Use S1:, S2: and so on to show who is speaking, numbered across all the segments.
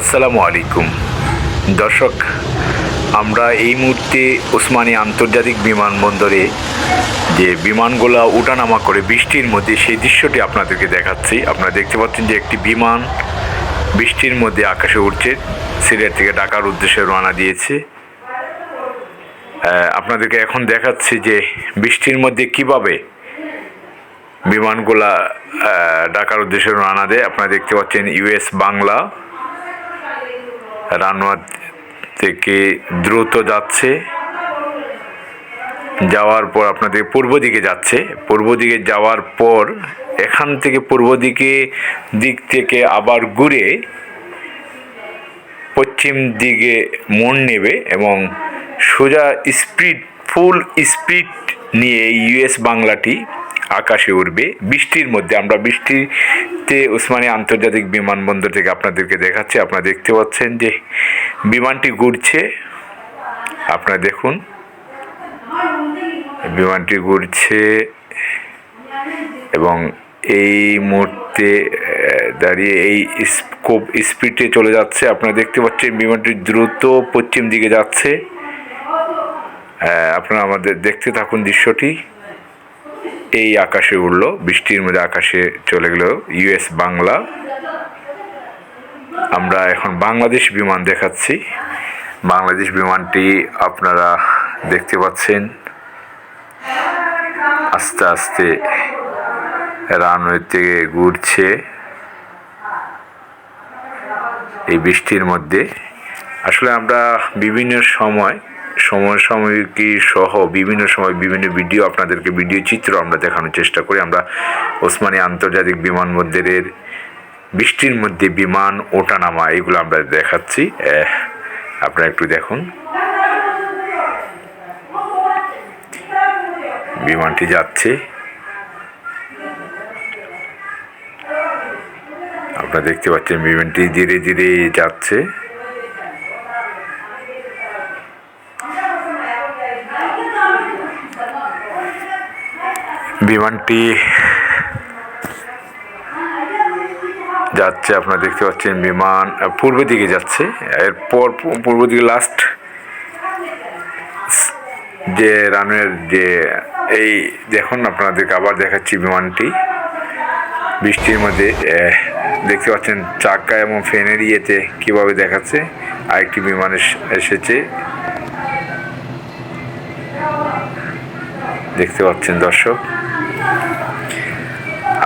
S1: আসসালামু আলাইকুম। দর্শক, আমরা এই মুহূর্তে ওসমানী আন্তর্জাতিক বিমানবন্দরে যে বিমানগুলো উঠানামা করে বৃষ্টির মধ্যে, সেই দৃশ্যটি আপনাদেরকে দেখাচ্ছি। আপনারা দেখতে পাচ্ছেন যে একটি বিমান বৃষ্টির মধ্যে আকাশে উঠছে সিলেট থেকে ঢাকার উদ্দেশ্যে রওনা দিয়েছে। আপনাদেরকে এখন দেখাচ্ছি যে বৃষ্টির মধ্যে কীভাবে বিমানগুলা ঢাকার উদ্দেশ্যে রওনা দেয়। আপনারা দেখতে পাচ্ছেন ইউএস বাংলা। রানোয়া থেকে দ্রুত যাচ্ছে। যাওয়ার পর আপনাদের পূর্ব দিকে যাচ্ছে। পূর্ব দিকে যাওয়ার পর এখান থেকে পূর্ব দিকে, দিক থেকে আবার ঘুরে পশ্চিম দিকে মোড় নেবে এবং সোজা স্পিড, ফুল স্পিড নিয়ে ইউএস বাংলাটি আকাশে উঠবে বৃষ্টির মধ্যে, আমরা বৃষ্টিতে উসমানী আন্তর্জাতিক বিমানবন্দর থেকে আপনাদেরকে দেখাচ্ছি। আপনারা দেখতে পাচ্ছেন যে বিমানটি ঘুরছে। আপনারা দেখুন। বিমানটি ঘুরছে এবং এই মুহূর্তে দাঁড়িয়ে এই খুব স্পিডে চলে যাচ্ছে। আপনারা দেখতে পাচ্ছেন বিমানটি দ্রুত পশ্চিম দিকে যাচ্ছে। আপনারা আমাদের দেখতে থাকুন দৃশ্যটি। এই আকাশে উঠল বৃষ্টির মধ্যে আকাশে চলে গেল ইউএস বাংলা। আমরা এখন বাংলাদেশ বিমান দেখাচ্ছি। বাংলাদেশ বিমানটি আপনারা দেখতে পাচ্ছেন। আস্তে আস্তে রানওয়ে থেকে ঘুরছে। এই বৃষ্টির মধ্যে। আসলে আমরা বিভিন্ন সময় সময় সাময়িকী সহ বিভিন্ন সময় বিভিন্ন ভিডিও আপনাদেরকে ভিডিও চিত্র আমরা দেখানোর চেষ্টা করি। আমরা ওসমানী আন্তর্জাতিক বিমানবন্দরের বৃষ্টির মধ্যে বিমান ওঠানামা এগুলো আমরা দেখাচ্ছি। আপনারা একটু দেখুন। বিমানটি যাচ্ছে। আপনারা দেখতে পাচ্ছেন বিমানটি ধীরে ধীরে যাচ্ছে। বিমানটি যাচ্ছে, আপনারা দেখতে পাচ্ছেন বিমান পূর্ব দিকে যাচ্ছে। এরপর পূর্ব দিকে লাস্ট যে রানের যে এই দেখুন, আপনাদেরকে আবার দেখাচ্ছি বিমানটি। বৃষ্টির মধ্যে দেখতে পাচ্ছেন চাকা এবং ফ্যানের ইয়েতে কীভাবে দেখাচ্ছে। আরেকটি বিমান এস- এসেছে। দেখতে পাচ্ছেন দর্শক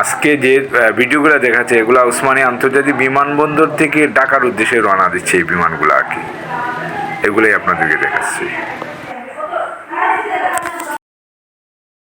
S1: আজকে যে ভিডিওগুলো দেখাচ্ছে, এগুলো উসমানী আন্তর্জাতিক বিমানবন্দর থেকে ঢাকার উদ্দেশ্যে রওনা দিচ্ছে এই বিমানগুলো আর কি। এগুলোই আপনাদেরকে দেখাচ্ছি।